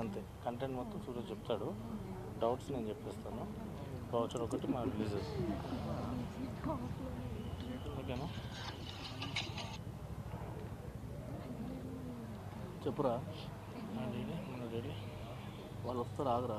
అంతే కంటెంట్ మొత్తం సూరజ్ చెప్తాడు. డౌట్స్ నేను చెప్పేస్తాను. వౌచర్ ఒకటి మా రిలీజ్ ఓకేనా చెప్పురా. రెడీ మన రెడీ. వాళ్ళు వస్తారు ఆగరా.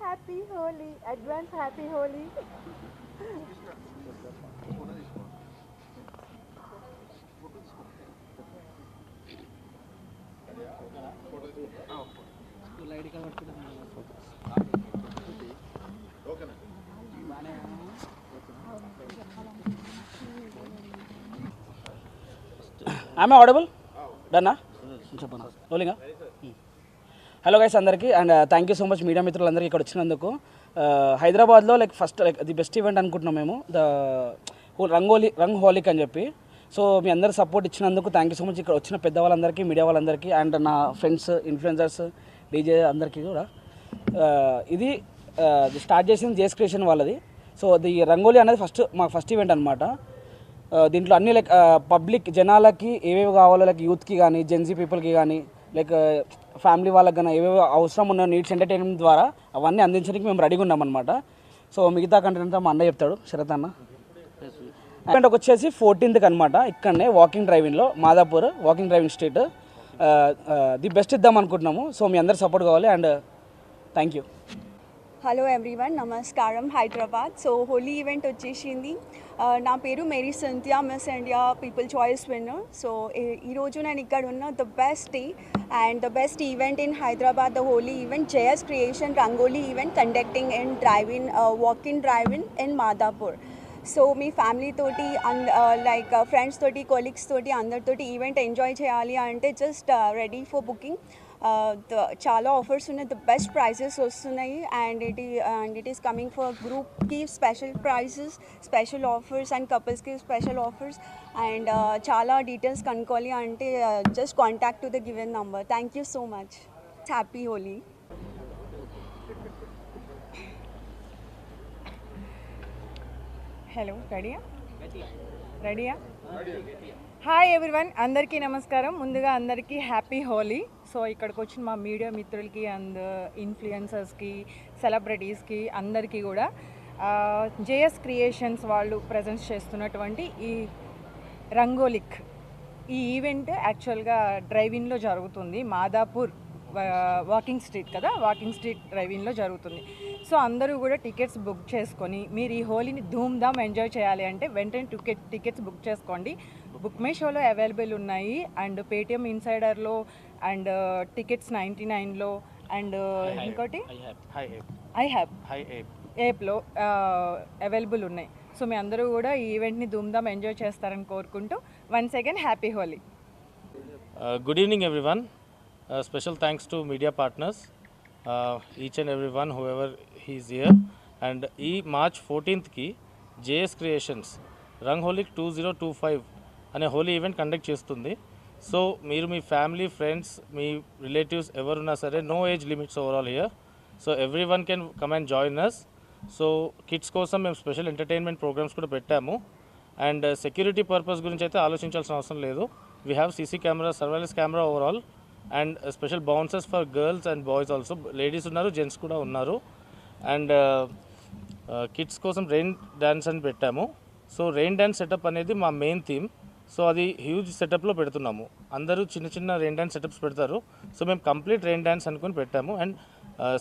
Happy Holi advance happy Holi ఆమె ఆడబుల్ డన్నా చెప్పనా? రోలింగా హలో గైస్ అందరికీ. And thank you so much media మిత్రులందరికీ ఇక్కడ వచ్చినందుకు. Uh, హైదరాబాద్లో like first like the best event అనుకుంటున్నాం మేము. ద రంగోలీ రంగ్ హోలిక్ అని చెప్పి. సో మీ అందరు సపోర్ట్ ఇచ్చినందుకు థ్యాంక్ యూ సో మచ్ ఇక్కడ వచ్చిన పెద్దవాళ్ళందరికీ మీడియా వాళ్ళందరికీ అండ్ నా ఫ్రెండ్స్ ఇన్ఫ్లుయెన్సర్స్ డీజే అందరికీ కూడా. Uh, ఇది uh, స్టార్ట్ చేసింది జేస్ క్రియేషన్ వాళ్ళది. సో ది రంగోలీ అనేది ఫస్ట్ మాకు ఫస్ట్ ఈవెంట్ అనమాట దీంట్లో అన్ని లైక్ పబ్లిక్ జనాలకి ఏవేవి కావాలో లైక్ యూత్కి కానీ జెన్జీ పీపుల్కి కానీ లైక్ ఫ్యామిలీ వాళ్ళకి కానీ ఏవేవో అవసరం ఉన్న నీడ్స్ ఎంటర్టైన్మెంట్ ద్వారా అవన్నీ అందించడానికి మేము రెడీగా ఉన్నాం అనమాట సో మిగతా కంటెంట్ అంతా మా అన్న చెప్తాడు. శరత్ అన్న. ఈవెంట్ వచ్చేసి ఫోర్టీన్త్కి అనమాట ఇక్కడనే walking డ్రైవింగ్లో Madhapur walking driving street the best ఇద్దాం అనుకుంటున్నాము. సో మీ అందరు సపోర్ట్ కావాలి and thank you hello everyone నమస్కారం హైదరాబాద్. సో హోలీ ఈవెంట్ వచ్చేసింది. Uh, నా పేరు Mary Santhiya miss India people choice winner so ఈరోజు నేను ఇక్కడ ఉన్న the best day and the best event in Hyderabad the Holi event JS creation rangoli event conducting in driving walk in driving in Madhapur so me family తోటి like friends uh, uh, తోటి colleagues తోటి అందరితోటి event enjoy చేయాలి అంటే just ready for booking చాలా offers ఉన్నాయి the best prices వస్తున్నాయి and it and it is coming for గ్రూప్కి special prices special offers and కపుల్స్కి special offers and చాలా డీటెయిల్స్ కనుక్కోవాలి అంటే just contact to the given number thank you so much happy Holi hello రెడీయా రెడీయా hi everyone అందరికీ నమస్కారం. ముందుగా అందరికీ హ్యాపీ హోలీ. సో ఇక్కడికి వచ్చిన మా మీడియా మిత్రులకి అండ్ ఇన్ఫ్లుయెన్సర్స్కి సెలబ్రిటీస్కి అందరికీ కూడా జేఎస్ క్రియేషన్స్ వాళ్ళు ప్రజెంట్ చేస్తున్నటువంటి ఈ రంగోలిక్. ఈ ఈవెంట్ యాక్చువల్గా డ్రైవింగ్లో జరుగుతుంది. మాదాపూర్ వాకింగ్ స్ట్రీట్ కదా? వాకింగ్ స్ట్రీట్ డ్రైవింగ్లో జరుగుతుంది. సో అందరూ కూడా టికెట్స్ బుక్ చేసుకొని మీరు ఈ హోలీని ధూమ్ ధామ్ ఎంజాయ్ చేయాలి అంటే వెంటనే టికెట్ టికెట్స్ బుక్ చేసుకోండి. బుక్ మై షోలో అవైలబుల్ ఉన్నాయి. అండ్ పేటిఎం ఇన్సైడర్లో అండ్ టికెట్స్ నైంటీ నైన్లో అండ్ ఇంకోటి? Hi app hi app I have hi app ఏప్లో available ఉన్నాయి. సో మీ అందరూ కూడా ఈ ఈవెంట్ని ధూమ్ధామ్ ఎంజాయ్ చేస్తారని కోరుకుంటూ once again happy Holi. Uh, evening, everyone. Uh, special thanks to media partners, uh, each and everyone, whoever he is here. And ఈ March ఫోర్టీన్త్కి JS creations Rang Holic two zero two five అనే Holi event conduct చేస్తుంది. So మీరు మీ family friends మీ relatives ఎవరున్నా సరే no age limits overall year so every one can come and join us so kids కోసం మేము స్పెషల్ ఎంటర్టైన్మెంట్ ప్రోగ్రామ్స్ కూడా పెట్టాము. అండ్ uh, సెక్యూరిటీ పర్పస్ గురించి అయితే ఆలోచించాల్సిన అవసరం లేదు. We have CC camera surveillance camera overall and uh, special bouncers for girls and boys also ladies ఉన్నారు జెంట్స్ కూడా ఉన్నారు. అండ్ uh, కిడ్స్ కోసం రెయిన్ డ్యాన్స్ అని పెట్టాము. సో రెయిన్ డ్యాన్స్ సెటప్ అనేది మా మెయిన్ థీమ్ సో అది హ్యూజ్ సెటప్లో పెడుతున్నాము. అందరూ చిన్న చిన్న రెయిన్ డ్యాన్స్ సెటప్స్ పెడతారు. సో మేము కంప్లీట్ రెయిన్ డ్యాన్స్ అనుకుని పెట్టాము. అండ్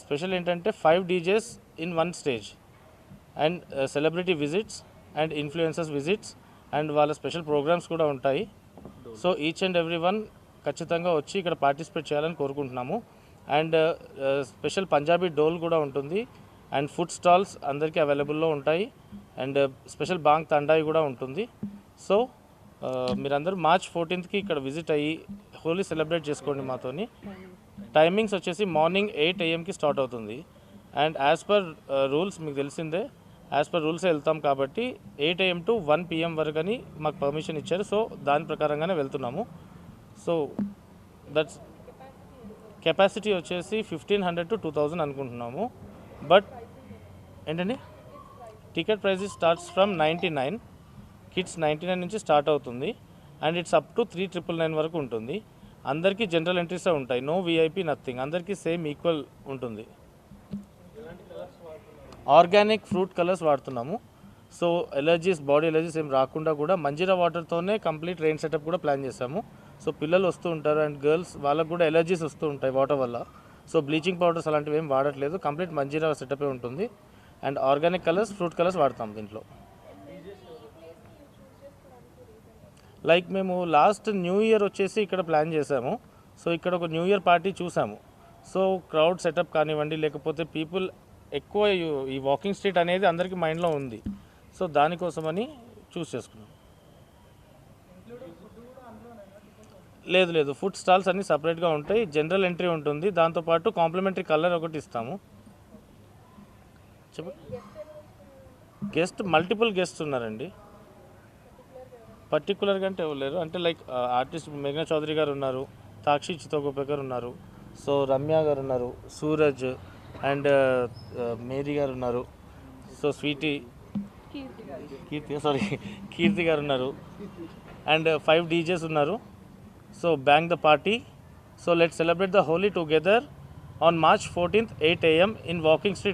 స్పెషల్ uh, ఏంటంటే five DJs in one stage and celebrity visits and influencers visits and వాళ్ళ స్పెషల్ ప్రోగ్రామ్స్ కూడా ఉంటాయి. So each and every one ఖచ్చితంగా వచ్చి ఇక్కడ పార్టిసిపేట్ చేయాలని కోరుకుంటున్నాము. అండ్ స్పెషల్ పంజాబీ డోల్ కూడా ఉంటుంది. అండ్ ఫుడ్ స్టాల్స్ అందరికీ అవైలబుల్లో ఉంటాయి. అండ్ స్పెషల్ బాంగ్ తండాయి కూడా ఉంటుంది. సో మీరందరూ మార్చ్ ఫోర్టీన్త్కి ఇక్కడ విజిట్ అయ్యి హోలీ సెలబ్రేట్ చేసుకోండి మాతోని. టైమింగ్స్ వచ్చేసి మార్నింగ్ ఎయిట్ ఏఎంకి స్టార్ట్ అవుతుంది. అండ్ యాజ్ పర్ రూల్స్ మీకు తెలిసిందే యాజ్ పర్ రూల్స్ వెళ్తాం కాబట్టి eight AM to one PM వరకు అని మాకు పర్మిషన్ ఇచ్చారు. సో దాని ప్రకారంగానే వెళ్తున్నాము. సో దట్స్ కెపాసిటీ వచ్చేసి fifteen hundred to two thousand అనుకుంటున్నాము. బట్ ఏంటండి? Ticket price starts from ninety nine. Kids ninety nine నుంచి స్టార్ట్ అవుతుంది. And it's up to three triple nine వరకు ఉంటుంది. అందరికీ జనరల్ ఎంట్రీసే ఉంటాయి. నో విఐపి నథింగ్ అందరికీ సేమ్ ఈక్వల్ ఉంటుంది. ఆర్గానిక్ ఫ్రూట్ కలర్స్ వాడుతున్నాము. సో ఎలర్జీస్ బాడీ ఎలర్జీస్ ఏం రాకుండా కూడా మంజీరా వాటర్తోనే కంప్లీట్ రెయిన్ సెటప్ కూడా ప్లాన్ చేసాము సో పిల్లలు వస్తూ ఉంటారు అండ్ గర్ల్స్ వాళ్ళకు కూడా ఎలర్జీస్ వస్తూ ఉంటాయి వాటర్ వల్ల. సో బ్లీచింగ్ పౌడర్స్ అలాంటివి ఏం వాడట్లేదు. కంప్లీట్ మంజీరా సెటపే ఉంటుంది. And organic colours fruit colours వాడతాం దీంట్లో. లైక్ మేము లాస్ట్ న్యూ ఇయర్ వచ్చేసి ఇక్కడ ప్లాన్ చేసాము సో ఇక్కడ ఒక న్యూ ఇయర్ పార్టీ చూసాము. సో క్రౌడ్ సెటప్ కానివ్వండి లేకపోతే పీపుల్ ఎక్కువ ఈ- వాకింగ్ స్ట్రీట్ అనేది అందరికీ మైండ్లో ఉంది. సో దానికోసమని చూస్ చేసుకున్నాం. లేదు లేదు. ఫుడ్ స్టాల్స్ అన్నీ సపరేట్గా ఉంటాయి. జనరల్ ఎంట్రీ ఉంటుంది. దాంతోపాటు కాంప్లిమెంటరీ కలర్ ఒకటి ఇస్తాము. చెప్ప గెస్ట్ మల్టిపుల్ గెస్ట్ ఉన్నారండి. పర్టికులర్గా అంటే ఎవరు లేరు. అంటే లైక్ ఆర్టిస్ట్ మేఘనా చౌదరి గారు ఉన్నారు తాక్షి చితోగోపేకర్ ఉన్నారు సో రమ్య గారు ఉన్నారు Suraj and uh, uh, Mary గారు ఉన్నారు so sweety Keerthi sorry Keerthi గారు ఉన్నారు అండ్ ఫైవ్ డీజేస్ ఉన్నారు so bank the party so let celebrate the Holi together on March fourteenth eight AM in walking street